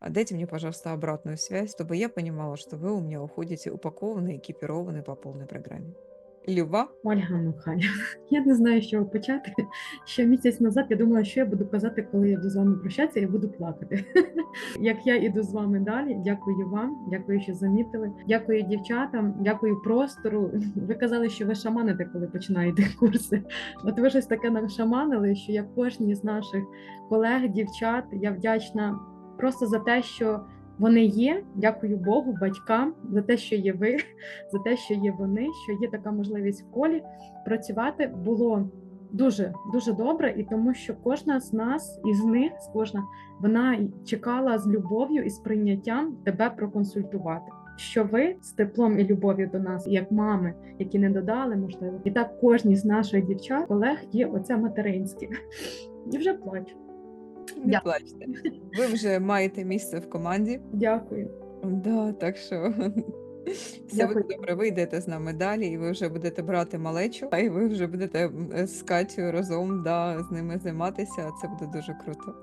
А дайте мне, пожалуйста, обратную связь, чтобы я понимала, что вы у меня уходите упакованные, экипированные по полной программе. Люба? Ольга Михайлівна, я не знаю, з чого почати. Ще місяць назад я думала, що я буду казати, коли я йду з вами прощатися, я буду плакати. Як я іду з вами далі, дякую вам, дякую, що замітили. Дякую дівчатам, дякую простору. Ви казали, що ви шаманите, коли починаєте курси. От ви щось таке нам шаманили, що я кожній з наших колег, дівчат, я вдячна просто за те, що вони є. Дякую Богу, батькам за те, що є ви, за те, що є вони, що є така можливість в колі працювати було дуже дуже добре, і тому, що кожна з нас із них, з кожна вона чекала з любов'ю і з прийняттям тебе проконсультувати. Що ви з теплом і любов'ю до нас, як мами, які не додали, можливо, і так кожній з наших дівчат, колег є оце материнське. І вже плачу. Не Дякую. плачте. Ви вже маєте місце в команді. Дякую. Да, так що все буде добре. Ви йдете з нами далі, і ви вже будете брати малечу, а і ви вже будете з Катю разом да, з ними займатися. Це буде дуже круто.